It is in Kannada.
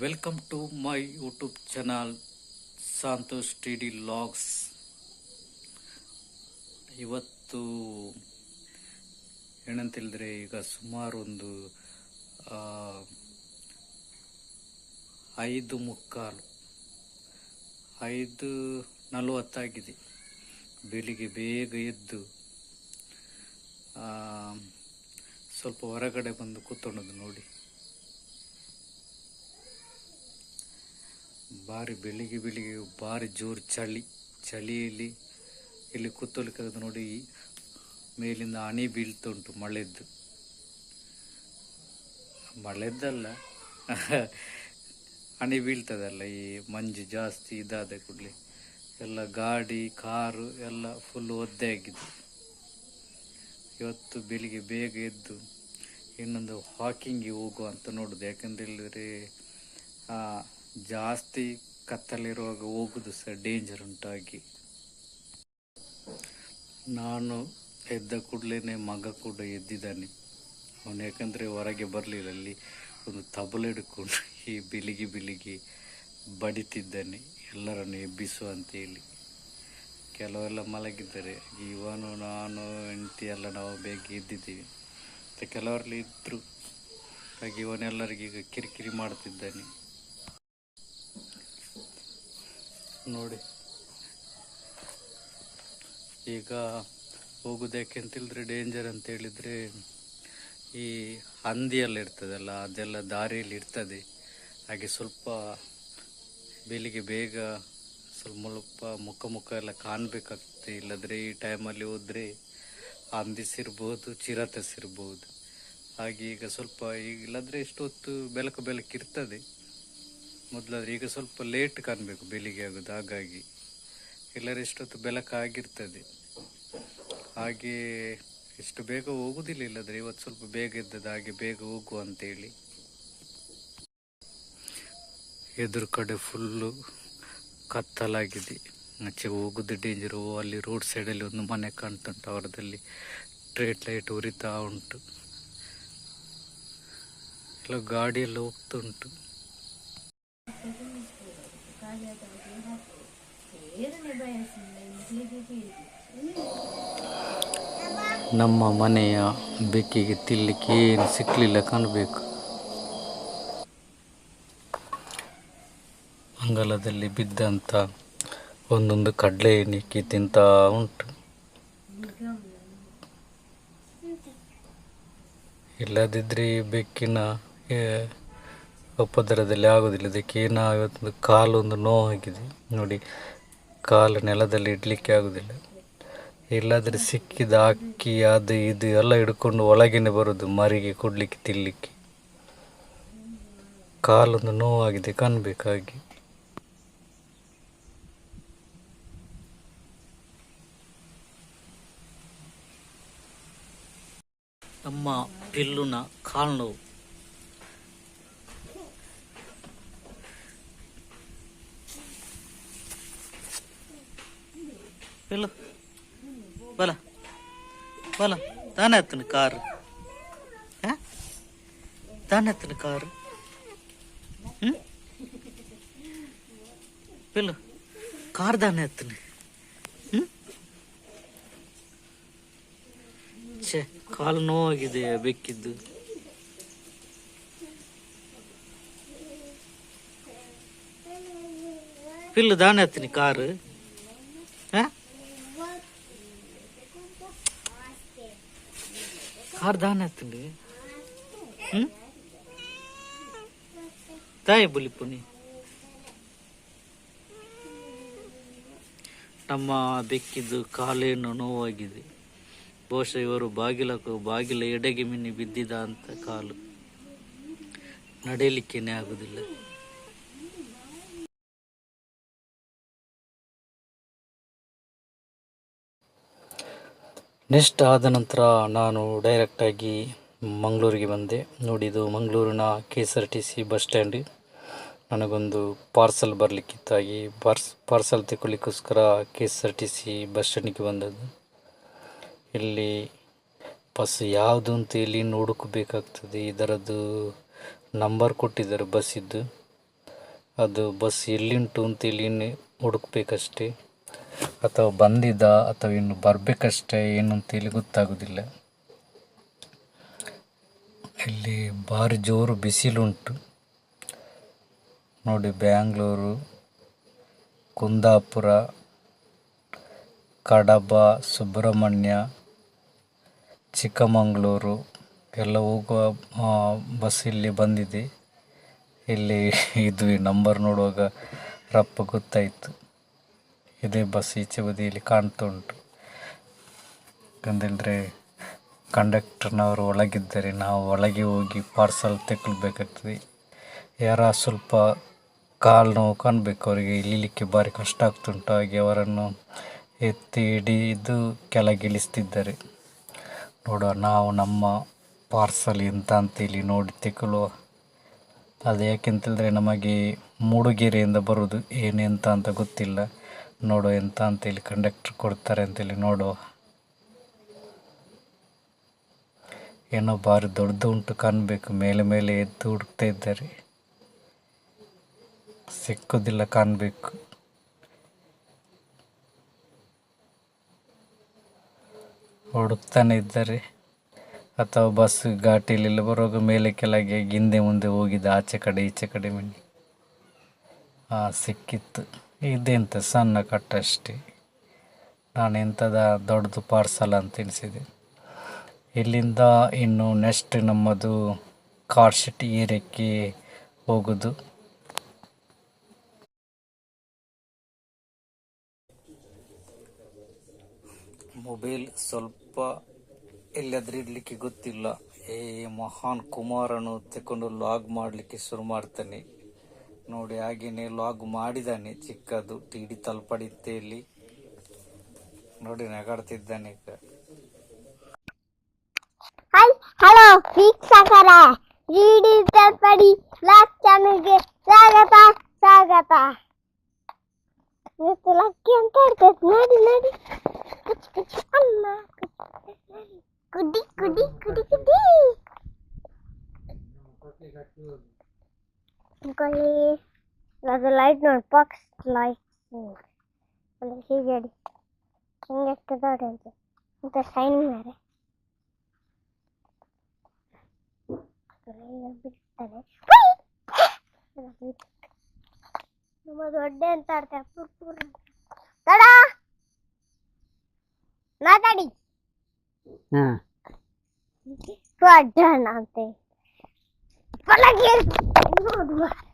Welcome to my YouTube channel Santosh T D logs ಇವತ್ತು ಏನಂತೇಳಿದ್ರೆ ಈಗ ಸುಮಾರು ಒಂದು ಐದು ಮುಕ್ಕಾಲು, ಐದು ನಲವತ್ತಾಗಿದೆ. ಬೆಳಿಗ್ಗೆ ಬೇಗ ಎದ್ದು ಸ್ವಲ್ಪ ಹೊರಗಡೆ ಬಂದು ಕೂತ್ಕೊಂಡದ್ದು ನೋಡಿ. ಭಾರಿ ಬೆಳಿಗ್ಗೆ ಬೆಳಿಗ್ಗೆ ಭಾರಿ ಜೋರು ಚಳಿ, ಚಳಿಯಲ್ಲಿ ಇಲ್ಲಿ ಕೂತ್ಕೊಳ್ಲಿಕ್ಕಾಗದು ನೋಡಿ, ಮೇಲಿಂದ ಹನಿ ಬೀಳ್ತುಂಟು ಮಳೆದ್ದು. ಮಳೆದ್ದಲ್ಲ, ಹನಿ ಬೀಳ್ತದಲ್ಲ ಈ ಮಂಜು ಜಾಸ್ತಿ ಇದಾದ ಕೂಡಲೇ. ಎಲ್ಲ ಗಾಡಿ, ಕಾರು ಎಲ್ಲ ಫುಲ್ ಒದ್ದೆ ಆಗಿದೆ ಇವತ್ತು ಬೆಳಿಗ್ಗೆ ಬೇಗ ಎದ್ದು ಇನ್ನೊಂದು ಹಾಕಿಂಗಿಗೆ ಹೋಗುವ ಅಂತ ನೋಡೋದು. ಹೇಳಿದ್ರೆ ಜಾಸ್ತಿ ಕತ್ತಲಿರುವಾಗ ಹೋಗುದು ಸಹ ಡೇಂಜರ್ ಉಂಟಾಗಿ. ನಾನು ಎದ್ದ ಕೂಡಲೇ ಮಗ ಕೂಡ ಎದ್ದಿದ್ದಾನೆ. ಅವನು ಯಾಕಂದರೆ ಹೊರಗೆ ಬರಲಿಲ್ಲ, ಅಲ್ಲಿ ಒಂದು ತಬಲೆ ಹಿಡ್ಕೊಂಡು ಈ ಬಿಲಿಗಿ ಬಿಲಿಗಿ ಬಡಿತಿದ್ದಾನೆ, ಎಲ್ಲರನ್ನು ಎಬ್ಬಿಸು ಅಂತೇಳಿ. ಕೆಲವೆಲ್ಲ ಮಲಗಿದ್ದಾರೆ. ಇವನು, ನಾನು, ಹೆಂಡತಿ ಎಲ್ಲ ನಾವು ಬೇಗ ಎದ್ದಿದ್ದೀವಿ. ಮತ್ತು ಕೆಲವರಲ್ಲಿ ಇದ್ದರು ಹಾಗೆ ಇವನೆಲ್ಲರಿಗೀಗ ಕಿರಿಕಿರಿ ಮಾಡ್ತಿದ್ದಾನೆ. ನೋಡಿ. ಈಗ ಹೋಗೋದಕ್ಕೆ ಯಾಕೆ ಅಂತ ಹೇಳಿದ್ರೆ ಡೇಂಜರ್ ಅಂತ ಹೇಳಿದರೆ, ಈ ಹಂದಿಯೆಲ್ಲ ಇರ್ತದಲ್ಲ ಅದೆಲ್ಲ ದಾರಿಯಲ್ಲಿ ಇರ್ತದೆ. ಹಾಗೆ ಸ್ವಲ್ಪ ಬೆಳಿಗ್ಗೆ ಬೇಗ ಸ್ವಲ್ಪ ಮುಳುಪ ಮುಖ ಮುಖ ಎಲ್ಲ ಕಾಣಬೇಕಾಗ್ತದೆ. ಇಲ್ಲದ್ರೆ ಈ ಟೈಮಲ್ಲಿ ಹೋದರೆ ಹಂದಿ ಸಿರ್ಬೋದು, ಚಿರತೆ ಸಿರ್ಬೋದು. ಹಾಗೆ ಈಗ ಸ್ವಲ್ಪ ಈಗ ಇಲ್ಲದ್ರೆ ಇಷ್ಟೊತ್ತು ಬೆಳಕು ಬೆಳಕು ಇರ್ತದೆ ಮೊದಲಾದ್ರೆ ಈಗ ಸ್ವಲ್ಪ ಲೇಟ್ ಕಾಣಬೇಕು, ಬೆಳಿಗ್ಗೆ ಆಗೋದು, ಹಾಗಾಗಿ. ಎಲ್ಲರ ಇಷ್ಟೊತ್ತು ಬೆಳಕಾಗಿರ್ತದೆ ಹಾಗೆ ಇಷ್ಟು ಬೇಗ ಹೋಗುದಿಲ್ಲ, ಇಲ್ಲದ್ರೆ ಇವತ್ತು ಸ್ವಲ್ಪ ಬೇಗ ಇದ್ದದ್ದು ಹಾಗೆ ಬೇಗ ಹೋಗುವ ಅಂತೇಳಿ. ಎದುರು ಕಡೆ ಫುಲ್ಲು ಕತ್ತಲಾಗಿದೆ. ಆಚೆ ಹೋಗುದು ಡೇಂಜರು ಅಲ್ಲಿ ರೋಡ್ ಸೈಡಲ್ಲಿ ಒಂದು ಮನೆ ಕಾಣ್ತುಂಟು, ಅವರದಲ್ಲಿ ಸ್ಟ್ರೇಟ್ ಲೈಟ್ ಉರಿತಾ ಉಂಟು. ಎಲ್ಲ ಹೋಗ್ತುಂಟು ನಮ್ಮ ಮನೆಯ ಬೆಕ್ಕಿಗೆ ತಿನ್ನಲಿಕ್ಕೆ ಏನು ಸಿಕ್ಕಲಿಲ್ಲ ಕಾಣಬೇಕು. ಅಂಗಲದಲ್ಲಿ ಬಿದ್ದಂಥ ಒಂದೊಂದು ಕಡಲೆ ನಿಕ್ಕಿ ತಿಂತಾ ಉಂಟು. ಇಲ್ಲದಿದ್ದರೆ ಬೆಕ್ಕಿನ ಏ, ಉಪದ್ರವದಲ್ಲಿ ಆಗೋದಿಲ್ಲ. ಇದಕ್ಕೆ ಏನಾಗುತ್ತೆ ಕಾಲು ಒಂದು ನೋವಾಗಿದೆ ನೋಡಿ ಕಾಲು ನೆಲದಲ್ಲಿ ಇಡಲಿಕ್ಕೆ ಆಗೋದಿಲ್ಲ. ಇಲ್ಲಾದರೆ ಸಿಕ್ಕಿದ ಅಕ್ಕಿ ಅದು ಇದು ಎಲ್ಲ ಹಿಡ್ಕೊಂಡು ಒಳಗೇನೆ ಬರೋದು ಮರಿಗೆ ಕೊಡಲಿಕ್ಕೆ ತಿನ್ನಲಿಕ್ಕೆ ಕಾಲೊಂದು ನೋವಾಗಿದೆ ಕಾಣಬೇಕಾಗಿ. ನಮ್ಮ ಪಿಲ್ಲುನ ಕಾಲು ನೋವು. ಪಿಲ್ಲು ಬಲ. ಬಲ. ತಾನೇ ಹತ್ತನ ಕಾರ್? ತಾನೇ ಹತ್ತನ ಕಾರ್? ಪಿಲ್ಲು ಕಾರ್ ದಾನ ಹತ್ತನ ಹ್ಮ್? ಛೇ, ಕಾಲು ನೋವಾಗಿದೆ ಬೆಕ್ಕಿದ್ದು ಪಿಲ್ಲು ದಾನೆ ಹತ್ತೀನಿ ಕಾರು ಹಾ ಹ್ಮ್? ತಾಯಿ ಬುಲಿಪುನಿ ನಮ್ಮ ಬೆಕ್ಕಿದ್ದು ಕಾಲೇನು ನೋವಾಗಿದೆ. ಬಹುಶಃ ಇವರು ಬಾಗಿಲ ಬಾಗಿಲ ಎಡೆಗೆ ಮಿನ್ನಿ ಬಿದ್ದಿದ ಅಂತ ಕಾಲು. ನಡೆಯಲಿಕ್ಕೇನೆ ಆಗುದಿಲ್ಲ. ನೆಕ್ಸ್ಟ್ ಆದ ನಂತರ ನಾನು ಡೈರೆಕ್ಟಾಗಿ ಮಂಗಳೂರಿಗೆ ಬಂದೆ. ನೋಡಿದ್ದು ಮಂಗಳೂರಿನ K S R T C bus stand ನನಗೊಂದು ಪಾರ್ಸಲ್ ಬರಲಿಕ್ಕಿತ್ತಾಗಿ. ಪಾರ್ಸ್ parcel ತಗೊಳ್ಳಿಕ್ಕೋಸ್ಕರ K S R T C bus ಸ್ಟ್ಯಾಂಡಿಗೆ ಬಂದದ್ದು. ಇಲ್ಲಿ ಬಸ್ ಯಾವುದು ಅಂತ ಇಲ್ಲಿ ನೋಡೋಕ್ಕೂ ಬೇಕಾಗ್ತದೆ ಇದರದ್ದು ನಂಬರ್ ಕೊಟ್ಟಿದ್ದಾರೆ ಬಸ್ಸಿದ್ದು ಅದು ಬಸ್ ಎಲ್ಲಿಂಟು ಅಂತ ಇಲ್ಲಿ ಹುಡುಕ್ಬೇಕಷ್ಟೇ ಅಥವಾ ಬಂದಿದ ಅಥವಾ ಇನ್ನು ಬರಬೇಕಷ್ಟೇ ಏನು ಅಂತೇಳಿ ಗೊತ್ತಾಗೋದಿಲ್ಲ. ಇಲ್ಲಿ ಭಾರಿ ಜೋರು ಬಿಸಿಲುಂಟು. ನೋಡಿ ಬ್ಯಾಂಗ್ಳೂರು, ಕುಂದಾಪುರ, ಕಡಬ, ಸುಬ್ರಹ್ಮಣ್ಯ, ಚಿಕ್ಕಮಗಳೂರು ಎಲ್ಲ ಹೋಗುವ ಬಸ್ ಇಲ್ಲಿ ಬಂದಿದೆ. ಇಲ್ಲಿ ಇದು ನಂಬರ್ ನೋಡುವಾಗ ರಪ್ಪ ಗೊತ್ತಾಯಿತು. ಇದೇ ಬಸ್ ಈಚೆ ಬದಿಯಲ್ಲಿ ಕಾಣ್ತಾ ಉಂಟು. ಯಾಕಂತೇಳಿದ್ರೆ ಕಂಡಕ್ಟರ್ನವರು ಒಳಗಿದ್ದರೆ ನಾವು ಒಳಗೆ ಹೋಗಿ ಪಾರ್ಸಲ್ ತೆಕ್ಕಬೇಕಾಗ್ತದೆ ಯಾರ ಸ್ವಲ್ಪ ಕಾಲು ನೋವು ಕಾಣಬೇಕು, ಅವರಿಗೆ ಇಳಿಲಿಕ್ಕೆ ಭಾರಿ ಕಷ್ಟ ಆಗ್ತುಂಟು ಹಾಗೆ ಅವರನ್ನು ಎತ್ತಿ ಹಿಡಿದು ಕೆಳಗೆ ಇಳಿಸ್ತಿದ್ದಾರೆ ನೋಡುವ ನಾವು ನಮ್ಮ ಪಾರ್ಸಲ್ ಎಂತ ಅಂತೇಳಿ ನೋಡಿ ತಗೊಳ್ಳುವ ಅದು ಯಾಕೆಂತೇಳಿದ್ರೆ ನಮಗೆ ಮೂಡುಗೆರೆಯಿಂದ ಬರೋದು ಏನೆಂತ ಅಂತ ಗೊತ್ತಿಲ್ಲ. ನೋಡುವ ಎಂತ ಅಂತ ಇಲ್ಲಿ ಕಂಡಕ್ಟರ್ ಕೊಡ್ತಾರೆ ಅಂತೇಳಿ ನೋಡು. ಏನೋ ಭಾರಿ ದೊಡ್ಡದು ಉಂಟು ಕಾಣಬೇಕು. ಮೇಲೆ ಮೇಲೆ ಎದ್ದು ಹುಡುಕ್ತಾ ಇದ್ದಾರೆ. ಸಿಕ್ಕೋದಿಲ್ಲ ಕಾಣಬೇಕು. ಹುಡುಕ್ತಾನೆ ಇದ್ದಾರೆ. ಅಥವಾ ಬಸ್ ಘಾಟಿಲೆಲ್ಲ ಬರುವಾಗ ಮೇಲೆ ಕೆಳಗೆ ಹಿಂದೆ ಮುಂದೆ ಹೋಗಿದ್ದ ಆಚೆ ಕಡೆ, ಈಚೆ ಕಡೆ ಮನೆ ಹಾಂ ಸಿಕ್ಕಿತ್ತು. ಇದೆಂತ ಸಣ್ಣ ಕಟ್ಟಷ್ಟೇ. ನಾನು ಎಂಥದ ದೊಡ್ಡದು ಪಾರ್ಸಲ್ ಅಂತ ತಿಳಿಸಿದೆ. ಇಲ್ಲಿಂದ ಇನ್ನು ನೆಕ್ಸ್ಟ್ ನಮ್ಮದು ಕಾರ್ಶೆಟ್ಟಿ ಏರಿಯಾಕ್ಕೆ ಹೋಗೋದು. ಮೊಬೈಲ್ ಸ್ವಲ್ಪ ಎಲ್ಲಾದ್ರೂ ಇಡಲಿಕ್ಕೆ ಗೊತ್ತಿಲ್ಲ. ಏ ಮಹಾನ್ ಕುಮಾರನು ತಗೊಂಡು ಲಾಗ್ ಮಾಡಲಿಕ್ಕೆ ಶುರು ಮಾಡ್ತಾನೆ. ನೋಡಿ ಹಾಗೇನೆ ಲಾಗ್ ಮಾಡಿದ್ದಾನೆ ಚಿಕ್ಕದು ಟಿ ಡಿ ತಲ್ಪಡಿತ್ತೆಯಲ್ಲಿ ನೋಡಿ ನಗಾಡ್ತಿದ್ದಾನೆ ಈಗ. ಹಲೋ ವೀಕ್ಷಕರ. ಡಿ ತಲ್ಪಡಿ ಲಾಗ್ ಚಾನಲ್ಗೆ ಸ್ವಾಗತ ಸ್ವಾಗತ. ಇವತ್ತು ಲಕ್ಕಿ ಅಂತ ನೋಡಿ ನೋಡಿ. ಕುಚ್ ಅಮ್ಮ ಕುಡಿ ಕುಡಿ ಕುಡಿ ಕುಡಿ ಅನ್ಕೊಳ್ಳಿ ಅದು ಲೈಟ್ ನೋಡಿ ಬಾಕ್ಸ್ ಲೈಟ್ ಅಲ್ಲಿ ಹೀಗೆ ಹಿಂಗೆ ಎಷ್ಟದಾವ್ರಿ ಅಂತ ಅಂತ ಸೈನ್ ಮಾರೆ ಬಿಡ್ತಾರೆ ನಮ್ಮ ದೊಡ್ಡ ಅಂತ ಆಡ್ತಾರೆ ಪುರ್ ಪುರ್ ಅಂತ. ತಡ ಮಾತಾಡಿ ಹಾಂ. ದೊಡ್ಡಣ್ಣ ಅಂತೆ ಪಲಗಿ Bulamadılar.